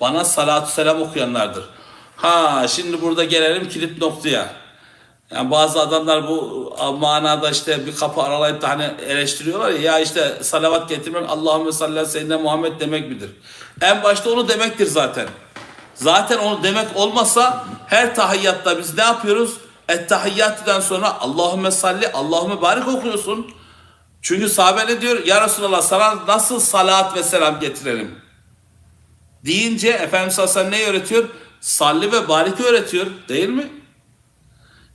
bana salatü selam okuyanlardır. Ha şimdi burada gelelim kilit noktaya. Yani bazı adamlar bu manada işte bir kapı aralayıp da hani eleştiriyorlar ya, ya işte salavat getirmek Allahümme salli aleyhi ve sellem Muhammed demek midir? En başta onu demektir zaten. Zaten onu demek olmasa her tahiyyatta biz ne yapıyoruz? Ettehiyyatüden sonra Allahümme salli, Allahümme barik okuyorsun. Çünkü sahabe ne diyor? Ya Resulallah sana nasıl salat ve selam getirelim? Deyince Efendimiz sellem ne öğretiyor? Salli ve barik öğretiyor değil mi?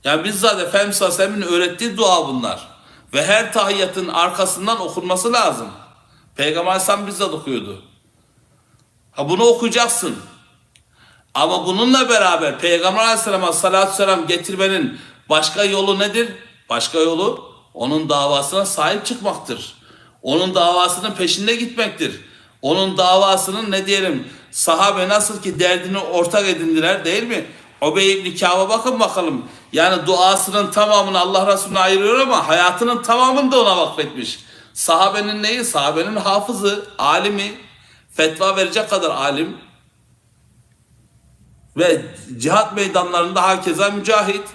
Yani bizzat Efendimiz sallallahu aleyhi ve sellem'in öğrettiği dua bunlar. Ve her tahiyyatın arkasından okunması lazım. Peygamber aleyhisselam bizzat okuyordu. Ha bunu okuyacaksın. Ama bununla beraber Peygamber aleyhisselama salatü selam getirmenin başka yolu nedir? Başka yolu onun davasına sahip çıkmaktır. Onun davasının peşinde gitmektir. Onun davasının ne diyelim sahabe nasıl ki derdini ortak edindiler değil mi? Ubey ibn Kâb'a bakın bakalım. Yani duasının tamamını Allah Resulüne ayırıyor ama hayatının tamamını da ona vakfetmiş. Sahabenin neyi? Sahabenin hafızı, alimi, fetva verecek kadar alim ve cihat meydanlarında hakeza mücahit.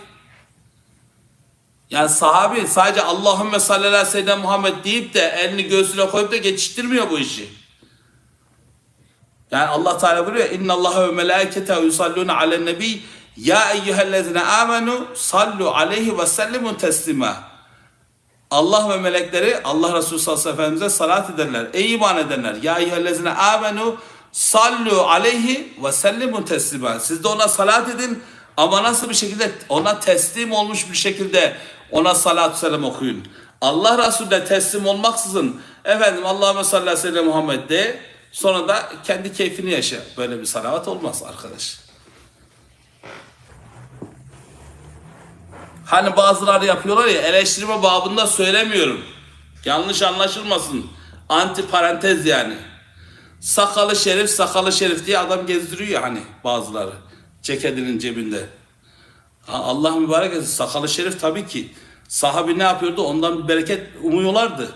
Yani sahabi sadece Allahümme salli aleyhi ve sellem Muhammed deyip de elini göğsüne koyup da geçiştirmiyor bu işi. Yani Allah Teala buyuruyor inna Allah ve melaiketehu yusalluna alen nebi ya eyyühellezine amenu sallu aleyhi ve sellimu teslima. Allah ve melekleri Allah Resulü sallallahu aleyhi ve sellemize salat ederler. Ey iman edenler ya eyyühellezine amenu sallu aleyhi ve sellimu teslima. Siz de ona salat edin ama nasıl bir şekilde ona teslim olmuş bir şekilde ona salatü selam okuyun. Allah Resulü'ne teslim olmaksızın efendim Allahümme salli aleyhi ve sellem Muhammed de sonra da kendi keyfini yaşa. Böyle bir salavat olmaz arkadaş. Hani bazıları yapıyorlar ya eleştirme babında söylemiyorum. Yanlış anlaşılmasın. Anti parantez yani. Sakalı şerif, sakalı şerif diye adam gezdiriyor ya hani bazıları. Ceketinin cebinde. Allah mübarek etsin. Sakalı şerif tabii ki. Sahabi ne yapıyordu? Ondan bir bereket umuyorlardı.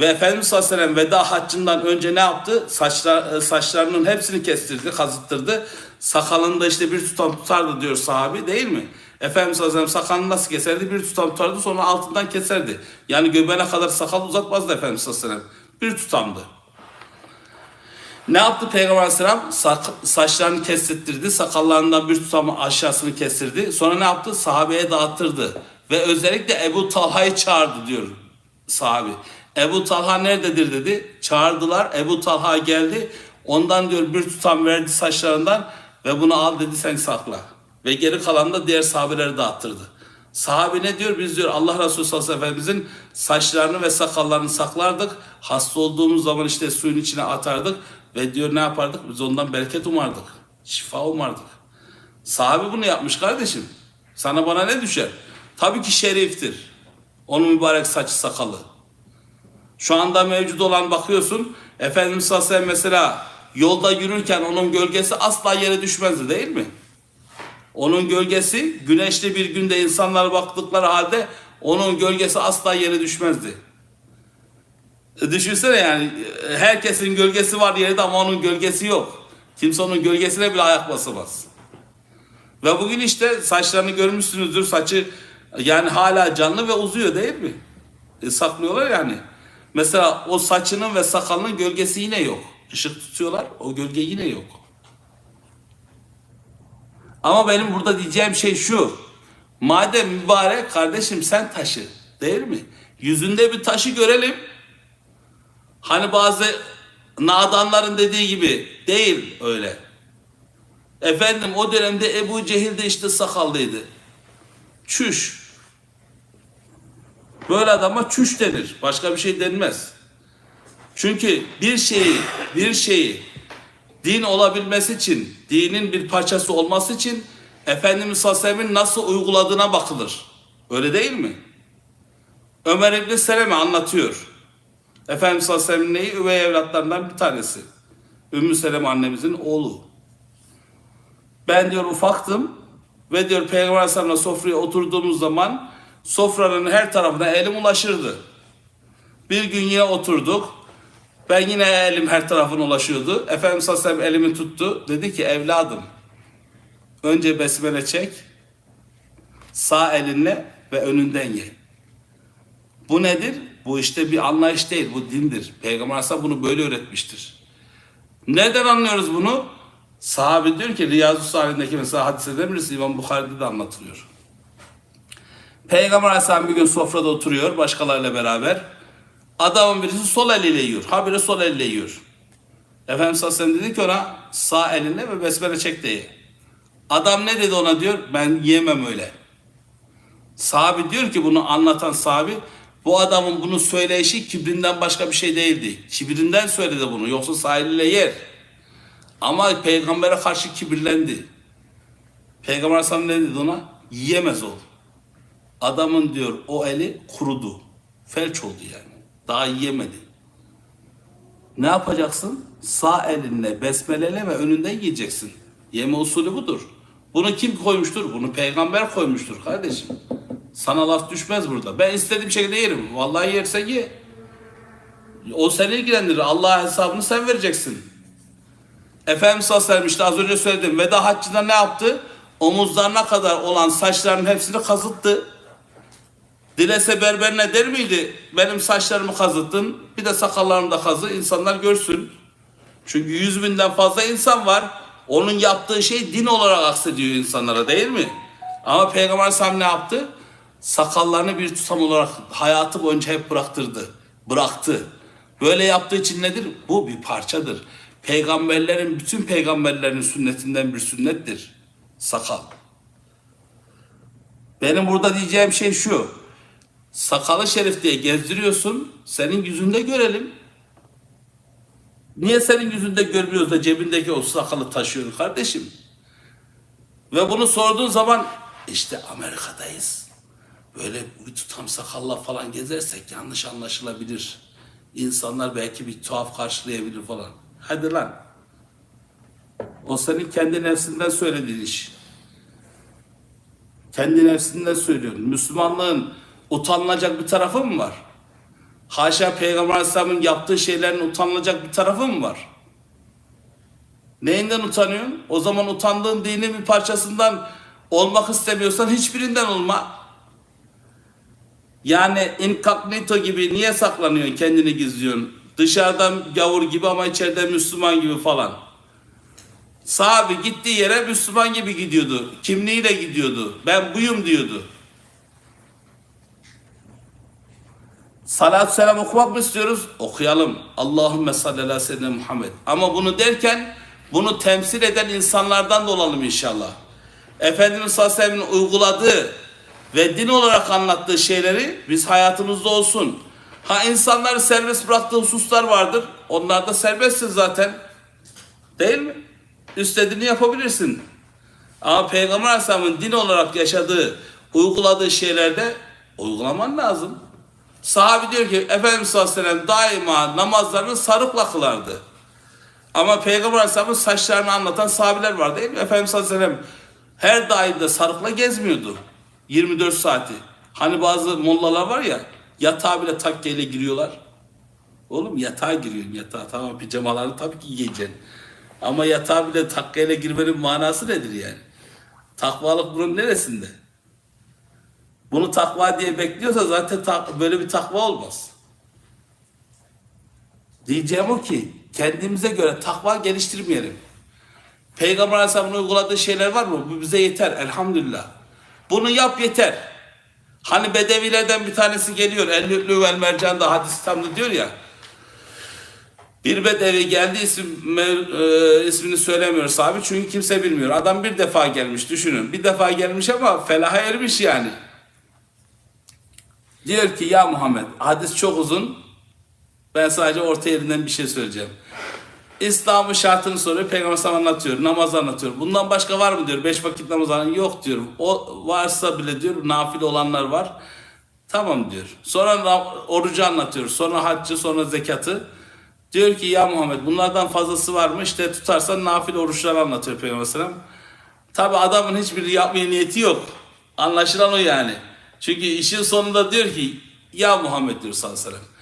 Ve Efendimiz sallallahu aleyhi veda haccından önce ne yaptı? Saçlar, saçlarının hepsini kestirdi, kazıttırdı. Sakalını da işte bir tutam tutardı diyor sahabi değil mi? Efendimiz sallallahu aleyhi sakalını nasıl keserdi? Bir tutam tutardı sonra altından keserdi. Yani göbeğine kadar sakal uzatmazdı Efendimiz sallallahu aleyhi. Bir tutamdı. Ne yaptı Peygamber Aleyhisselam? Saçlarını kestirdi, sakallarından bir tutam aşağısını kestirdi. Sonra ne yaptı? Sahabeye dağıttırdı. Ve özellikle Ebu Talha'yı çağırdı diyor sahabi. Ebu Talha nerededir dedi. Çağırdılar. Ebu Talha geldi. Ondan diyor bir tutam verdi saçlarından ve bunu al dedi sen sakla. Ve geri kalan da diğer sahabeleri dağıttırdı. Sahabe ne diyor? Biz diyor Allah Resulü sallallahu aleyhi ve sellem'imizin saçlarını ve sakallarını saklardık. Hasta olduğumuz zaman işte suyun içine atardık. Ve diyor ne yapardık? Biz ondan bereket umardık. Şifa umardık. Sahabe bunu yapmış kardeşim. Sana bana ne düşer? Tabii ki şeriftir. Onun mübarek saçı sakalı. Şu anda mevcut olan bakıyorsun. Efendimiz sallallahu aleyhi ve sellem mesela yolda yürürken onun gölgesi asla yere düşmezdi değil mi? Onun gölgesi güneşli bir günde insanlar baktıkları halde onun gölgesi asla yere düşmezdi. E, Düşünsene yani e, herkesin gölgesi var yerde ama onun gölgesi yok. Kimse onun gölgesine bile ayak basamaz. Ve bugün işte saçlarını görmüşsünüzdür. Saçı yani hala canlı ve uzuyor değil mi? E, saklıyorlar yani. Mesela o saçının ve sakalının gölgesi yine yok. Işık tutuyorlar o gölge yine yok. Ama benim burada diyeceğim şey şu. Madem mübarek kardeşim sen taşı değil mi? Yüzünde bir taşı görelim. Hani bazı nadanların dediği gibi değil öyle. Efendim o dönemde Ebu Cehil de işte sakallıydı. Çüş. Böyle adama çüş denir. Başka bir şey denmez. Çünkü bir şeyi, bir şeyi din olabilmesi için, dinin bir parçası olması için Efendimiz sallallahu aleyhi ve sellem'in nasıl uyguladığına bakılır. Öyle değil mi? Ömer İbni Seleme anlatıyor. Efendimiz sallallahu aleyhi ve sellem'in neyi? Üvey evlatlarından bir tanesi. Ümmü Seleme annemizin oğlu. Ben diyor ufaktım ve diyor Peygamber Aleyhisselam'la sofraya oturduğumuz zaman sofranın her tarafına elim ulaşırdı. Bir gün yine oturduk. Ben yine elim her tarafına ulaşıyordu. Efendimiz Aleyhisselam elimi tuttu. Dedi ki evladım önce besmele çek. Sağ elinle ve önünden ye. Bu nedir? Bu işte bir anlayış değil, bu dindir. Peygamber Aleyhisselam bunu böyle öğretmiştir. Nereden anlıyoruz bunu? Sahabe diyor ki Riyazu Salih'indeki mesela hadiseden birisi İmam Bukhari'de de anlatılıyor. Peygamber Aleyhisselam bir gün sofrada oturuyor başkalarıyla beraber. Adamın birisi sol eliyle yiyor. Ha biri sol eliyle yiyor. Efendimiz Aleyhisselam dedi ki ona sağ elinle ve besmele çek de ye. Adam ne dedi ona diyor? Ben yiyemem öyle. Sahabi diyor ki bunu anlatan sahabi bu adamın bunu söyleyişi kibrinden başka bir şey değildi. Kibrinden söyledi bunu. Yoksa sağ eliyle yer. Ama peygambere karşı kibirlendi. Peygamber Aleyhisselam ne dedi ona? Yiyemez ol. Adamın diyor o eli kurudu. Felç oldu yani. Daha yiyemedi. Ne yapacaksın? Sağ elinle besmeleyle ve önünden yiyeceksin. Yeme usulü budur. Bunu kim koymuştur? Bunu peygamber koymuştur kardeşim. Sana laf düşmez burada. Ben istediğim şekilde yerim. Vallahi yersen ye. O seni ilgilendirir. Allah'a hesabını sen vereceksin. Efendimiz sallallahu aleyhi ve sellem işte az önce söyledim. Veda haccında ne yaptı? Omuzlarına kadar olan saçlarının hepsini kazıttı. Dilese berberine der miydi? Benim saçlarımı kazıttın. Bir de sakallarımı da kazı. insanlar görsün. Çünkü yüz binden fazla insan var. Onun yaptığı şey din olarak aksediyor insanlara değil mi? Ama Peygamber Aleyhisselam ne yaptı? Sakallarını bir tutam olarak hayatı boyunca hep bıraktırdı. Bıraktı. Böyle yaptığı için nedir? Bu bir parçadır. Peygamberlerin, bütün peygamberlerin sünnetinden bir sünnettir. Sakal. Benim burada diyeceğim şey şu. Sakalı şerif diye gezdiriyorsun. Senin yüzünde görelim. Niye senin yüzünde görmüyoruz da cebindeki o sakalı taşıyorsun kardeşim? Ve bunu sorduğun zaman işte Amerika'dayız. Böyle bir tutam sakalla falan gezersek yanlış anlaşılabilir. İnsanlar belki bir tuhaf karşılayabilir falan. Hadi lan. O senin kendi nefsinden söylediğin iş. Kendi nefsinden söylüyorsun. Müslümanlığın utanılacak bir tarafı mı var? Haşa Peygamber Aleyhisselam'ın yaptığı şeylerin utanılacak bir tarafı mı var? Neyinden utanıyorsun? O zaman utandığın dinin bir parçasından olmak istemiyorsan hiçbirinden olma. Yani incognito gibi niye saklanıyorsun, kendini gizliyorsun? Dışarıdan gavur gibi ama içeride Müslüman gibi falan. Sahabi gittiği yere Müslüman gibi gidiyordu. Kimliğiyle gidiyordu. Ben buyum diyordu. Salat selam okumak mı istiyoruz? Okuyalım. Allahümme salli ala seyyidina Muhammed. Ama bunu derken bunu temsil eden insanlardan da olalım inşallah. Efendimiz sallallahu aleyhi ve sellem'in uyguladığı ve din olarak anlattığı şeyleri biz hayatımızda olsun. Ha insanları serbest bıraktığı hususlar vardır. Onlar da serbestsin zaten. Değil mi? İstediğini yapabilirsin. Ama Peygamber Aleyhisselam'ın din olarak yaşadığı, uyguladığı şeylerde uygulaman lazım. Sahabi diyor ki Efendimiz sallallahu aleyhi ve sellem daima namazlarını sarıkla kılardı. Ama Peygamber Aleyhisselam'ın saçlarını anlatan sahabiler var değil mi? Efendimiz sallallahu aleyhi ve sellem her daim de sarıkla gezmiyordu. 24 saati. Hani bazı mollalar var ya yatağa bile takkeyle giriyorlar. Oğlum yatağa giriyorsun yatağa. Tamam pijamalarını tabii ki giyeceksin. Ama yatağa bile takkeyle girmenin manası nedir yani? Takvalık bunun neresinde? Bunu takva diye bekliyorsa zaten böyle bir takva olmaz. Diyeceğim o ki kendimize göre takva geliştirmeyelim. Peygamber Aleyhisselam'ın uyguladığı şeyler var mı? Bu bize yeter elhamdülillah. Bunu yap yeter. Hani bedevilerden bir tanesi geliyor. El-Lü'lü vel mercan da hadis tamda diyor ya. Bir bedevi geldi isim, e, ismini söylemiyoruz abi çünkü kimse bilmiyor. Adam bir defa gelmiş düşünün. Bir defa gelmiş ama felaha ermiş yani. Diyor ki ya Muhammed hadis çok uzun. Ben sadece orta yerinden bir şey söyleyeceğim. İslam'ın şartını soruyor. Peygamber sana anlatıyor. Namaz anlatıyor. Bundan başka var mı diyor. Beş vakit namaz alan yok diyor. O varsa bile diyor nafile olanlar var. Tamam diyor. Sonra orucu anlatıyor. Sonra haccı, sonra zekatı. Diyor ki ya Muhammed bunlardan fazlası var mı? İşte tutarsan nafile oruçları anlatıyor Peygamber Aleyhisselam. Tabi adamın hiçbir yapmaya niyeti yok. Anlaşılan o yani. Çünkü işin sonunda diyor ki ya Muhammed diyor sallallahu aleyhi ve sellem.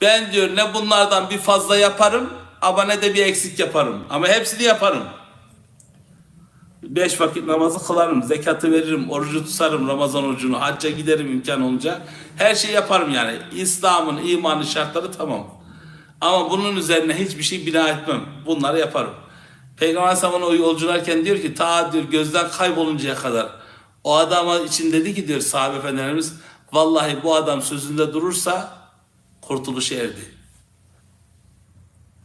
Ben diyor ne bunlardan bir fazla yaparım ama ne de bir eksik yaparım. Ama hepsini yaparım. Beş vakit namazı kılarım, zekatı veririm, orucu tutarım, Ramazan orucunu, hacca giderim imkan olunca. Her şeyi yaparım yani. İslam'ın, imanın şartları tamam. Ama bunun üzerine hiçbir şey bina etmem. Bunları yaparım. Peygamber Aleyhisselam'ın o yolcularken diyor ki ta diyor gözden kayboluncaya kadar o adama için dedi ki diyor sahabe efendilerimiz vallahi bu adam sözünde durursa kurtuluşa erdi.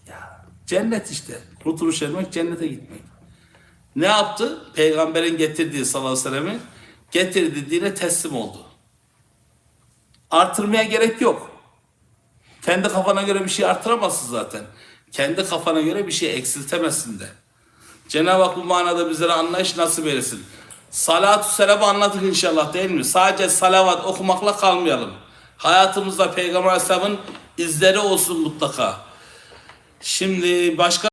Ya cennet işte. Kurtuluş ermek cennete gitmek. Ne yaptı? Peygamberin getirdiği sallallahu aleyhi ve sellem'i getirdiği dine teslim oldu. Artırmaya gerek yok. Kendi kafana göre bir şey artıramazsın zaten. Kendi kafana göre bir şey eksiltemezsin de. Cenab-ı Hak bu manada bizlere anlayış nasip eylesin. Salatü selamı anladık inşallah değil mi? Sadece salavat okumakla kalmayalım. Hayatımızda Peygamber Aleyhisselam'ın izleri olsun mutlaka. Şimdi başka